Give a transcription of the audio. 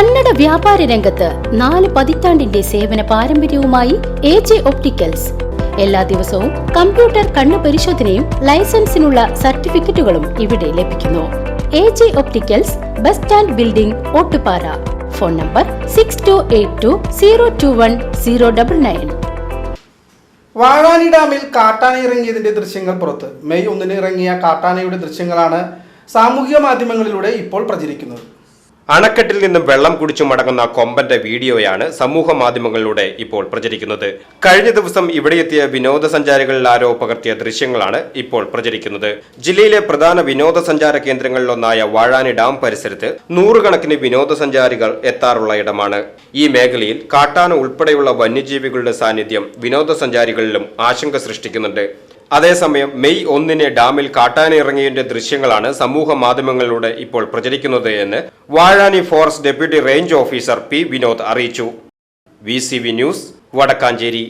കന്നഡ വ്യാപാര രംഗത്ത് നാല് പതിറ്റാണ്ടിന്റെ സേവന പാരമ്പര്യവുമായി എ ജെ ഒപ്റ്റിക്കൽസ്. എല്ലാ ദിവസവും കമ്പ്യൂട്ടർ കണ്ണു പരിശോധനയും ലൈസൻസിനുള്ള സർട്ടിഫിക്കറ്റുകളും ഇവിടെ ലഭിക്കുന്നു. A J opticals bus stand building Ottupara. Phone number six two eight two zero two one zero double nine Vazhani ഡാമിൽ കാട്ടാന ഇറങ്ങിയതിന്റെ ദൃശ്യങ്ങൾ പുറത്ത്. മെയ് ഒന്നിന് ഇറങ്ങിയ കാട്ടാനയുടെ ദൃശ്യങ്ങളാണ് സാമൂഹിക മാധ്യമങ്ങളിലൂടെ ഇപ്പോൾ പ്രചരിക്കുന്നത്. അണക്കെട്ടിൽ നിന്നും വെള്ളം കുടിച്ചു മടങ്ങുന്ന കൊമ്പന്റെ വീഡിയോയാണ് സമൂഹ മാധ്യമങ്ങളിലൂടെ ഇപ്പോൾ പ്രചരിക്കുന്നത്. കഴിഞ്ഞ ദിവസം ഇവിടെയെത്തിയ വിനോദസഞ്ചാരികളിൽ ആരോ പകർത്തിയ ദൃശ്യങ്ങളാണ് ഇപ്പോൾ പ്രചരിക്കുന്നത്. ജില്ലയിലെ പ്രധാന വിനോദസഞ്ചാര കേന്ദ്രങ്ങളിലൊന്നായ വാഴാനി ഡാം പരിസരത്ത് നൂറുകണക്കിന് വിനോദസഞ്ചാരികൾ എത്താറുള്ള ഇടമാണ്. ഈ മേഖലയിൽ കാട്ടാന ഉൾപ്പെടെയുള്ള വന്യജീവികളുടെ സാന്നിധ്യം വിനോദസഞ്ചാരികളിലും ആശങ്ക സൃഷ്ടിക്കുന്നുണ്ട്. അതേസമയം മെയ് ഒന്നിന് ഡാമിൽ കാട്ടാനിറങ്ങിയതിന്റെ ദൃശ്യങ്ങളാണ് സമൂഹ മാധ്യമങ്ങളിലൂടെ ഇപ്പോൾ പ്രചരിക്കുന്നത് എന്ന് Vazhani forest deputy range officer P Vinod അറിയിച്ചു. V news Vadakkanchery.